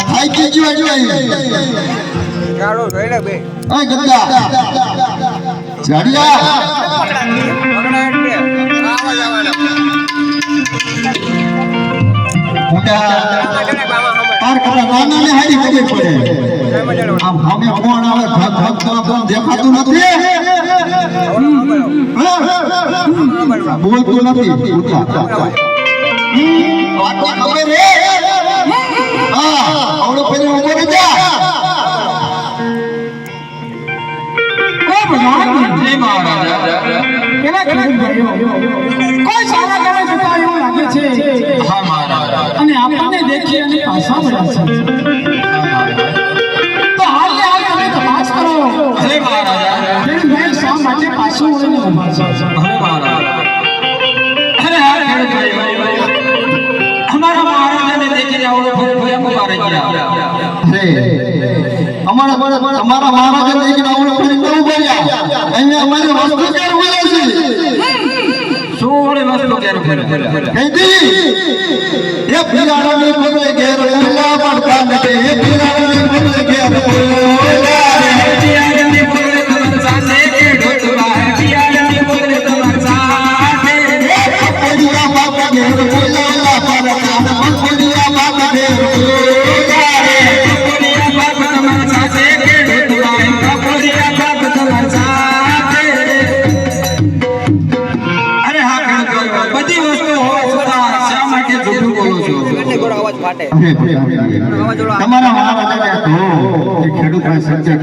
આ કે ગયો એટલે ચાલો રેડે બે. ઓય ગંગા જાડિયા. પકડા એટલે આવા જવાના મોટા આમાં છે ને જય મહારાજા પેલા ખેડૂત કોઈ સારા કામે જતા એવું લાગે છે હા મહારાજા અને આપણને દેખી અને પાછા વળ્યા છે તો હાલ હાલ તમે તપાસ કરો જય મહારાજા ખેડૂત શા માટે પાછું વળીને ઊભા છે હરે મહારાજા અરે હા અમારા મહારાજાને દેખીને આવડો ફૂલ ભયા ગયા અરે અમારા તમારા મહારાજા લઈને આવડો અમારી વસ્તુ ક્યારે બોલે છે? શું વડે વસ્તુ ક્યારે ફરે બોલો છો તમારા ખેડૂત ભાઈ છે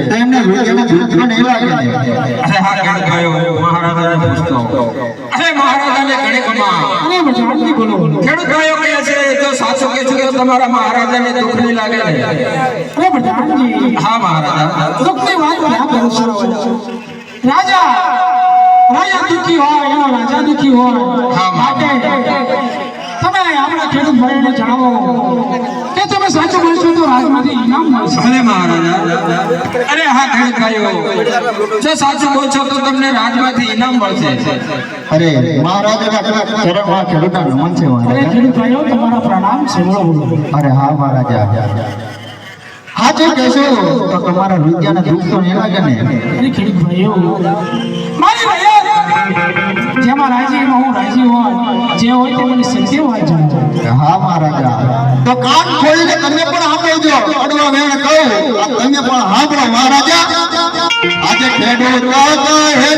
તો એમને રોજના જૂઠો નહીં લાગે અરે હા ખેડૂત ભાઈઓ મહારાજાને પૂછતો અરે મહારાજાને ઘણી કમા અને મજાકથી બોલો ખેડૂત ભાઈઓ કહે છે જો સાચું કહે છે તો તમારા મહારાજાને દુઃખ નહીં લાગે અરે પ્રધાનજી હા મહારાજા દુઃખની વાત ક્યાં કરો છો રાજા રાજા દુઃખી હોય એનો રાજા દુઃખી હોય હા, ખેડૂત જણાવો કે તમે સાચું બોલશો તો રાજમાંથી ઇનામ મળશે. ભલે મહારાજા અરે હા ખેડૂત ભાઈઓ જો સાચું બોલશો તો તમને રાજમાંથી ઇનામ મળશે. અરે મહારાજાના ચરણમાં ખેડૂતના નમન છે અરે ખેડૂત ભાઈઓ તમારા પ્રણામ છે બોલો બોલો. અરે હા મહારાજા હા કહેશો તો તમારા વિદ્યાના દુઃખ તો નહીં લાગે ને? ખેડૂત ભાઈઓ જેમાં રાજી એમાં હું રાજી હોય, જે હોય તે મને સત્ય વાંચો. હા, મહારાજા. તો કાન ખોલીને તમે પણ સાંભળજો. અડવા વેણ કહું. તમે પણ સાંભળો, મહારાજા. આજે ખેડૂત હે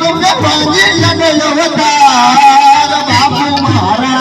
तुंहिंजे पंहिंजे